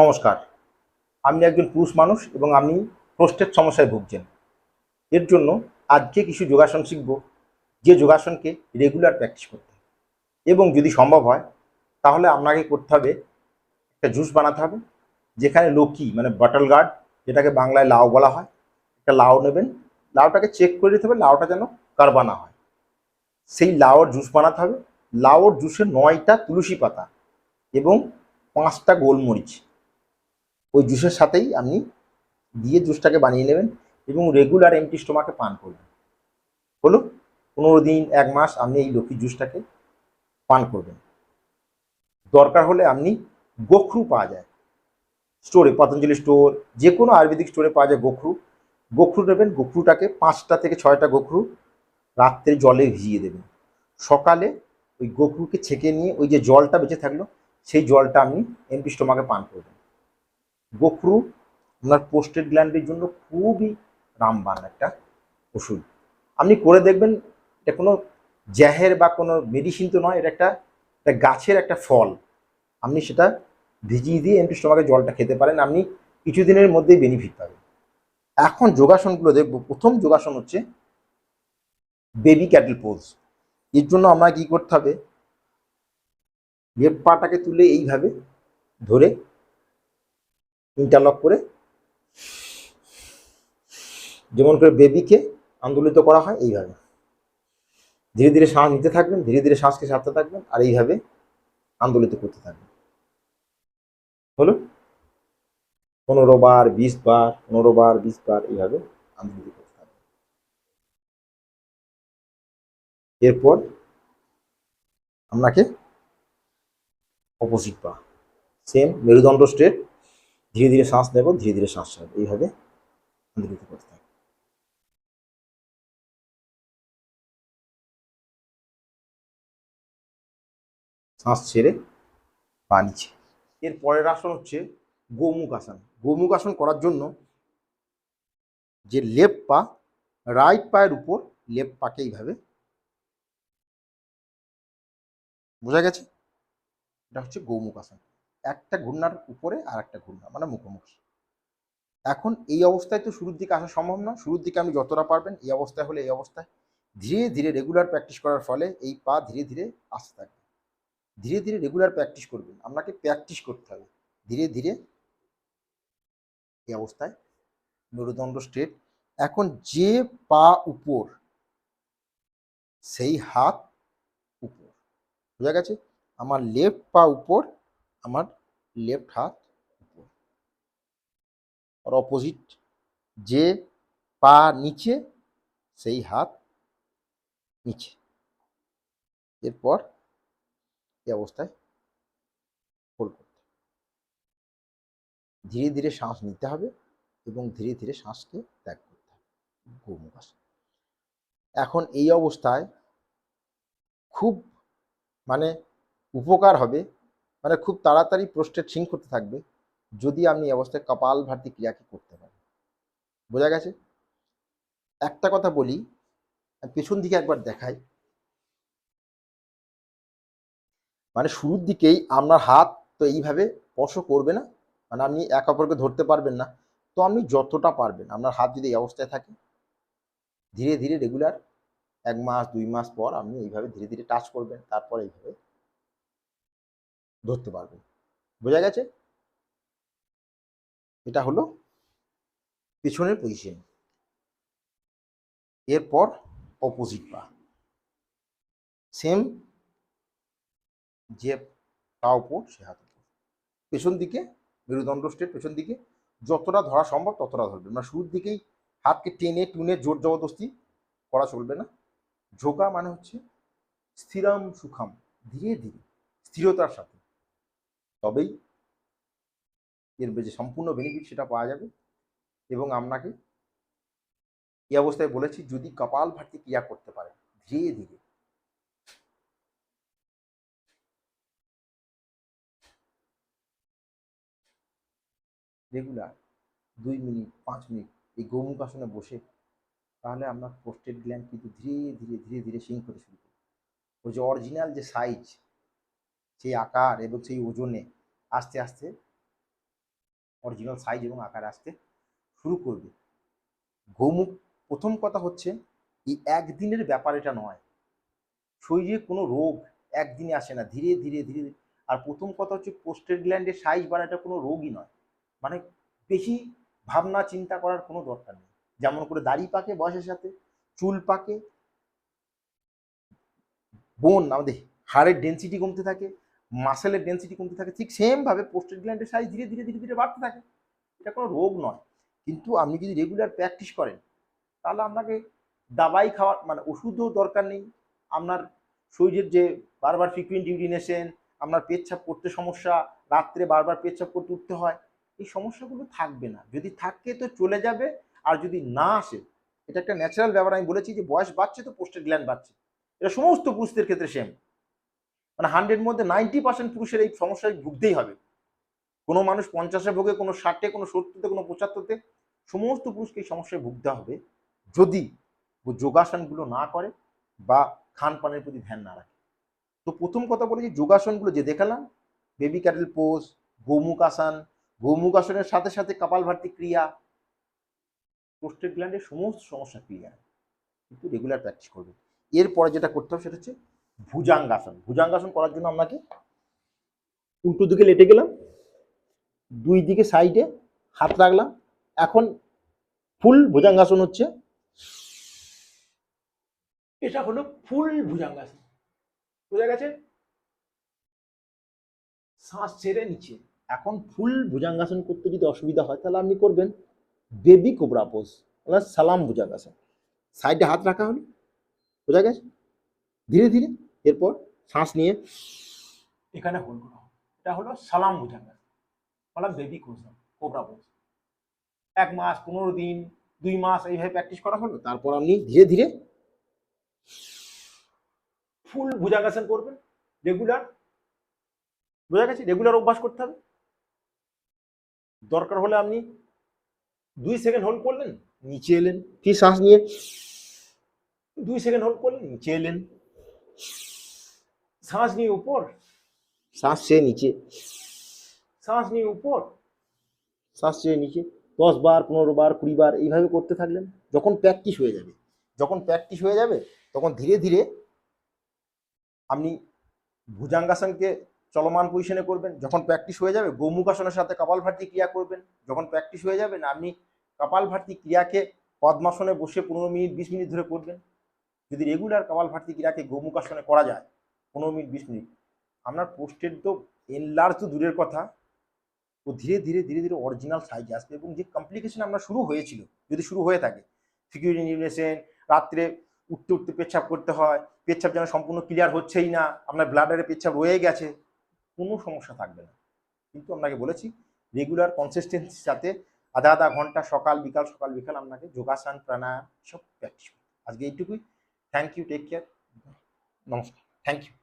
নমস্কার। আমি একজন পুরুষ মানুষ এবং আমি প্রোস্টেট সমস্যায় ভুগছেন। এর জন্য আজকে কিছু যোগাসন শিখব, যে যোগাসনকে রেগুলার প্র্যাকটিস করতে এবং যদি সম্ভব হয়, তাহলে আপনাকে করতে হবে, একটা জুস বানাতে হবে, যেখানে লকি মানে বাটল গার্ড যেটাকে বাংলায় লাউ বলা হয়, একটা লাউ নেবেন, লাউটাকে চেক করে দিতে হবে, লাউটা যেন কারবা না হয়। সেই লাউর জুস বানাতে হবে। লাউর জুসে নয়টা তুলসী পাতা এবং পাঁচটা গোলমরিচ। ওই জুসের সাথেই আপনি দিয়ে জুসটাকে বানিয়ে নেবেন এবং রেগুলার এমটি স্টোমাকে পান করবেন। হলো পনেরো দিন, এক মাস আপনি এই লক্ষ্মী জুসটাকে পান করবেন। দরকার হলে আপনি গোখরু পাওয়া যায়। স্টোরে পতঞ্জলি স্টোর যে কোনো আয়ুর্বেদিক স্টোরে পাওয়া যায় গোখরু। গোখরু নেবেন, গোখরুটাকে পাঁচটা থেকে ছয়টা গোখরু রাত্রে জলে ভিজিয়ে দেবেন। সকালে ওই গোখরুকে ছেঁকে নিয়ে ওই যে জলটা বেঁচে থাকল, সেই জলটা আপনি এমপি স্টোমাকে পান করবেন। গোখরু আপনার পোস্টেড গ্ল্যান্ডের জন্য খুবই রামবান একটা ওষুধ। আপনি করে দেখবেন, এটা কোনো জ্যাহের বা কোনো মেডিসিন তো নয়, এটা একটা একটা গাছের একটা ফল। আপনি সেটা ভিজিয়ে দিয়ে এমটি স্টোমাকে জলটা খেতে পারেন, আপনি কিছুদিনের মধ্যেই বেনিফিট পাবেন। এখন যোগাসনগুলো দেখব, প্রথম যোগাসন হচ্ছে বেবি ক্যাটল পোজ এর জন্য আমরা কি করতে হবে লেফট পাটাকে তুলে এইভাবে ধরে ইন্টারলক করে যেমন করে বেবিকে আন্দোলিত করা হয় এইভাবে। ধীরে ধীরে শ্বাস নিতে থাকবেন, ধীরে ধীরে শ্বাসকে সারতে থাকবেন আর এইভাবে আন্দোলিত করতে থাকবেন। হলো? পনেরো বার, বিশ বার, পনেরো বার, বিশ বার এইভাবে আন্দোলিত করতে থাকবেন। এরপর আপনাকে অপোজিট পা সেম মেরুদণ্ড স্ট্রেট ধীরে ধীরে শ্বাস নেব, ধীরে ধীরে শ্বাস ছাড়ব। এইভাবে আন্দোলিত করতে থাকবে শ্বাস ছেড়ে পা নিচে। এর পরের আসন হচ্ছে গোমুখ আসন গোমুখ আসন করার জন্য যে লেফট পা রাইট পায়ের উপর লেফট পাকে এইভাবে। বোঝা গেছে? এটা হচ্ছে গৌমুখ আসন একটা ঘূর্ণার উপরে আর একটা ঘূর্ণা মানে মুখোমুখি। এখন এই অবস্থায় তো শুরুর দিকে আসা সম্ভব না শুরুর দিকে আপনি যতটা পারবেন, এই অবস্থায় হলে এই অবস্থায়। ধীরে ধীরে রেগুলার প্র্যাকটিস করার ফলে এই পা ধীরে ধীরে আসতে থাকবে। ধীরে ধীরে রেগুলার প্র্যাকটিস করবেন। আপনাকে প্র্যাকটিস করতে হবে। ধীরে ধীরে এই অবস্থায় মেরুদণ্ড স্ট্রেট এখন যে পা উপর, সেই হাত উপর। বোঝা গেছে? আমার লেফট পা উপর আমার লেফট হাত উপর। আর অপোজিট যে পা নিচে, সেই হাত নিচে। এরপর এই অবস্থায় হোল্ড করতে। ধীরে ধীরে শ্বাস নিতে হবে এবং ধীরে ধীরে শ্বাসকে ত্যাগ করতে হবে। এখন এই অবস্থায় খুব মানে উপকার হবে মানে খুব তাড়াতাড়ি প্রোস্টেট সিং করতে থাকবে যদি আপনি এই অবস্থায় কপাল ভারতী ক্রিয়াকে করতে পারেন বোঝা গেছে? একটা কথা বলি পেছন দিকে একবার দেখাই। মানে শুরুর দিকেই আপনার হাত তো এইভাবে স্পর্শ করবে না মানে আপনি এক অপরকে ধরতে পারবেন না। তো আপনি যতটা পারবেন, আপনার হাত যদি এই অবস্থায় থাকে, ধীরে ধীরে রেগুলার এক মাস, দুই মাস পর আপনি এইভাবে ধীরে ধীরে টাচ করবেন, তারপর এইভাবে ধরতে পারবেন বোঝা গেছে? এটা হলো পেছনের পজিশন এরপর অপোজিট পা সেম যে পা উপর, সে হাত পেছন দিকে, মেরুদণ্ড স্টেট পেছন দিকে, যতটা ধরা সম্ভব ততটা ধরবে। মানে শুরুর দিকেই হাতকে টেনে টুনে জোর জবরদস্তি করা চলবে না। ঝোঁকা মানে হচ্ছে স্থিরাম সুখাম, ধীরে ধীরে। স্থিরতার সাথে। তবেই এর যে সম্পূর্ণ বেনিফিট সেটা পাওয়া যাবে। এবং আপনাকে এই অবস্থায় বলেছি, যদি কপাল ভাতি ক্রিয়া করতে পারে, ধীরে ধীরে। রেগুলার দুই মিনিট, পাঁচ মিনিট এই গৌমুখ আসনে বসে, তাহলে আপনার পোস্টেড গ্ল্যান্ড কিন্তু ধীরে ধীরে ধীরে ধীরে সিং করতে শুরু করবে। ওর যে অরিজিনাল যে সাইজ সেই আকার এবং সেই ওজনে আস্তে আস্তে অরিজিনাল সাইজ এবং আকার আসতে শুরু করবে। গৌমুখ, প্রথম কথা হচ্ছে এই একদিনের ব্যাপার এটা নয়। শরীরে কোনো রোগ একদিনে আসে না, ধীরে ধীরে ধীরে আর প্রথম কথা হচ্ছে পোস্টের গ্ল্যান্ডের সাইজ বাড়াটা কোনো রোগই নয়। মানে বেশি ভাবনা, চিন্তা করার কোনো দরকার নেই। যেমন করে দাড়ি পাকে বয়সের সাথে, চুল পাকে বোন আমাদের হাড়ের ডেন্সিটি কমতে থাকে মাসেলের ডেন্সিটি কমতে থাকে, ঠিক সেমভাবে পোস্টের গ্ল্যান্ডের সাইজ ধীরে ধীরে ধীরে ধীরে বাড়তে থাকে। এটা কোনো রোগ নয়। কিন্তু আপনি যদি রেগুলার প্র্যাকটিস করেন, তাহলে আপনাকে দাবাই খাওয়ার মানে ওষুধও দরকার নেই। আপনার শরীরের যে বারবার ফ্রিকুয়েন্ট ইউরিনেশন আপনার পেচ্ছাপ করতে সমস্যা, রাত্রে বারবার পেচ্ছাপ করতে উঠতে হয়, এই সমস্যাগুলো থাকবে না। যদি থাকে তো চলে যাবে, আর যদি না আসে, এটা একটা ন্যাচারাল ব্যাপার। আমি বলেছি যে বয়স বাড়ছে তো পোস্টের গ্ল্যান্ড বাড়ছে। এটা সমস্ত পুরুষদের ক্ষেত্রে সেম মানে হান্ড্রেড মধ্যে নাইনটি পার্সেন্ট পুরুষের এই সমস্যায় ভুগতেই হবে। কোনো মানুষ পঞ্চাশে ভোগে, কোনো ষাটে, কোনো সত্তরতে, কোনো পঁচাত্তরতে, সমস্ত পুরুষকে এই সমস্যায় ভুগতে হবে যদি যোগাসনগুলো না করে বা খান পানের প্রতি ধ্যান না রাখে। তো প্রথম কথা বলে যে যোগাসনগুলো যে দেখালাম বেবি ক্যাটেল পোজ গৌমুখ আসন গৌমুখ আসনের সাথে সাথে কপালভাতি ক্রিয়া পোস্টেড গ্ল্যান্ডের সমস্ত সমস্যা ক্রিয়া কিন্তু রেগুলার প্র্যাকটিস করবে। এরপরে যেটা করতে হবে সেটা হচ্ছে ভুজাঙ্গাসন। ভুজাঙ্গাসন করার জন্য আপনাকে উল্টো দিকে লেটে গেলাম দুই দিকে সাইডে হাত রাখলাম এখন ফুল ভুজাঙ্গাসন হচ্ছে। এটা হলো ফুল ভুজাঙ্গাসন। বোঝা গেছে? শ্বাস ছেড়ে নিচে। এখন ফুল ভুজাঙ্গাসন করতে যদি অসুবিধা হয় তাহলে আপনি করবেন বেবি কোবরা পোজ মানে সালাম ভুজাঙ্গাসন। সাইডে হাত রাখা হলো বোঝা গেছে? ধীরে ধীরে এরপর শ্বাস নিয়ে এখানে হোল্ড করা। এটা হলো সালাম ভুজাঙ্গাসন বলা বেবি কোসা কোবরা পোজ এক মাস, পনেরো দিন, দুই মাস এইভাবে প্র্যাকটিস করা হলো? তারপর আপনি ধীরে ধীরে ফুল ভুজাঙ্গাসন করবেন। রেগুলার বোঝা গেছে? রেগুলার অভ্যাস করতে হবে। দরকার হলে আপনি দুই সেকেন্ড হোল্ড করলেন, নিচে এলেন। ফির শ্বাস নিয়ে? দুই সেকেন্ড হোল্ড করলেন, নিচে এলেন। শ্বাস নিয়ে উপর শ্বাস চেয়ে নিচে শ্বাস নিয়ে উপর শ্বাস চেয়ে নিচে দশ বার পনেরো বার কুড়ি বার এইভাবে করতে থাকলেন যখন প্র্যাকটিস হয়ে যাবে যখন প্র্যাকটিস হয়ে যাবে তখন ধীরে ধীরে আপনি ভুজাঙ্গাসনকে চলমান পজিশনে করবেন। যখন প্র্যাকটিস হয়ে যাবে গৌমুখাসনের সাথে কপাল কপালভাতি ক্রিয়া করবেন। যখন প্র্যাকটিস হয়ে যাবেন আপনি কপালভাতি ক্রিয়াকে পদ্মাসনে বসে পনেরো মিনিট বিশ মিনিট ধরে করবেন। যদি রেগুলার কপালভাতি ক্রিয়াকে গৌমুখাসনে করা যায়, পনেরো মিনিট, বিশ মিনিট, আপনার পোস্টের তো এনলার্জ তো দূরের কথা। ও ধীরে ধীরে ধীরে ধীরে অরিজিনাল সাইজ আসবে এবং যে কমপ্লিকেশন আমরা শুরু হয়েছিল, যদি শুরু হয়ে থাকে সিকিউরিটি নিউনেশন রাত্রে উঠতে উঠতে পেচ্ছাপ করতে হয়, পেচ্ছাপ যেন সম্পূর্ণ ক্লিয়ার হচ্ছেই না, আপনার ব্লাডারে পেচ্ছাপ রয়ে গেছে, কোনো সমস্যা থাকবে না। কিন্তু আপনাকে বলেছি রেগুলার কনসিস্টেন্সির সাথে আধা আধা ঘণ্টা সকাল, বিকাল সকাল, বিকাল আপনাকে যোগাসন, প্রাণায়াম সব প্র্যাকটিস আজকে এইটুকুই। থ্যাংক ইউ টেক কেয়ার নমস্কার থ্যাংক ইউ